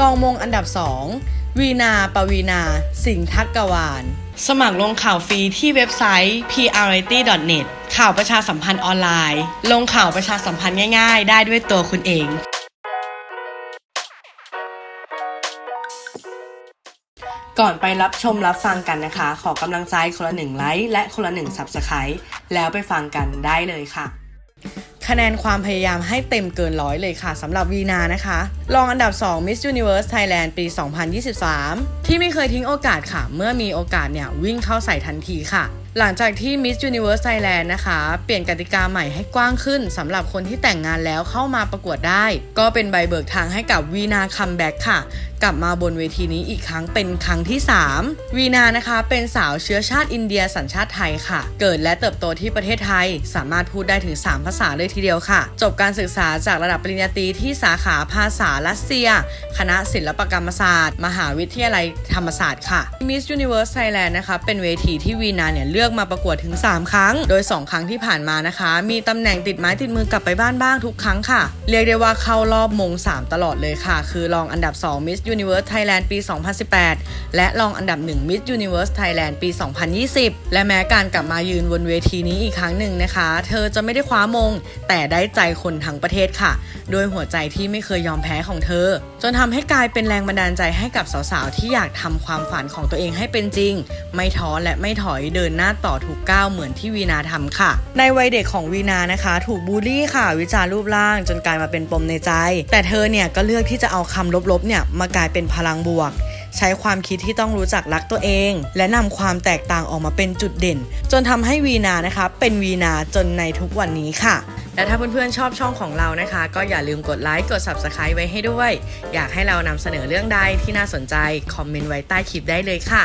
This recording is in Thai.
รองมงอันดับ 2 วีนาปวีนา สิงห์ทักกวาน สมัครลงข่าวฟรีที่เว็บไซต์ prity.net ข่าวประชาสัมพันธ์ออนไลน์ ลงข่าวประชาสัมพันธ์ง่ายๆ ได้ด้วยตัวคุณเองก่อนไปรับชมรับฟังกันนะคะ ขอกำลังใจคนละหนึ่งไลค์และคนละหนึ่ง Subscribe แล้วไปฟังกันได้เลยค่ะ คะแนนความพยายามให้เต็มเกินร้อยเลยค่ะสำหรับวีนานะคะ รองอันดับ 2 Miss Universe Thailand ปี 2023 ที่ไม่เคยทิ้งโอกาสค่ะ เมื่อมีโอกาสเนี่ยวิ่งเข้าใส่ทันทีค่ะ หลังจากที่ Miss Universe Thailand นะคะ เปลี่ยนกติกาใหม่ให้กว้างขึ้นสำหรับคนที่แต่งงานแล้วเข้ามาประกวดได้ ก็เป็นใบเบิกทางให้กับวีนาคัมแบ็กค่ะ กลับมาบนเวทีนี้อีกครั้งเป็นครั้งที่ 3 วีนานะคะ เป็นสาวเชื้อชาติอินเดียสัญชาติไทยค่ะ เกิดและเติบโตที่ประเทศไทย สามารถพูดได้ถึง 3 ภาษาเลยทีเดียวค่ะ จบการศึกษาจากระดับปริญญาตรีที่สาขาภาษารัสเซีย คณะศิลปกรรมศาสตร์ มหาวิทยาลัยธรรมศาสตร์ค่ะ Miss Universe Thailand นะคะเป็นเวทีที่วีนาเนี่ยเลือกือกมาประกวดถึง 3 ครั้ง โดย 2 ครั้งที่ผ่านมานะคะ มีตำแหน่งติดไม้ติดมือกลับไปบ้านบ้างทุกครั้งค่ะ เรียกได้ว่าเข้ารอบมง 3 ตลอดเลยค่ะ คือรองอันดับ 2 Miss Universe Thailand ปี 2018 และรองอันดับ 1 Miss Universe Thailand ปี 2020 และแม้การกลับมายืนบนเวทีนี้อีกครั้งหนึ่งนะคะ เธอจะไม่ได้คว้ามง แต่ได้ใจคนทั้งประเทศค่ะ โดยหัวใจที่ไม่เคยยอมแพ้ของเธอ จนทำให้กลายเป็นแรงบันดาลใจให้กับสาวๆที่อยากทำความฝันของตัวเองให้เป็นจริง ไม่ท้อและไม่ถอยเดินหน้าต่อทุกก้าวเหมือนที่วีนาทำค่ะ ในวัยเด็กของวีนานะคะ ถูกบูลลี่ค่ะ วิจารณ์รูปร่างจนกลายมาเป็นปมในใจ แต่เธอเนี่ยก็เลือกที่จะเอาคำลบๆเนี่ยมากลายเป็นพลังบวก ใช้ความคิดที่ต้องรู้จักรักตัวเอง และนำความแตกต่างออกมาเป็นจุดเด่น จนทำให้วีนานะคะเป็นวีนาจนในทุกวันนี้ค่ะและถ้าเพื่อนๆชอบช่องของเรานะคะ ก็อย่าลืมกดไลค์กด Subscribe ไว้ให้ด้วย อยากให้เรานำเสนอเรื่องใดที่น่าสนใจ คอมเมนต์ไว้ใต้คลิปได้เลยค่ะ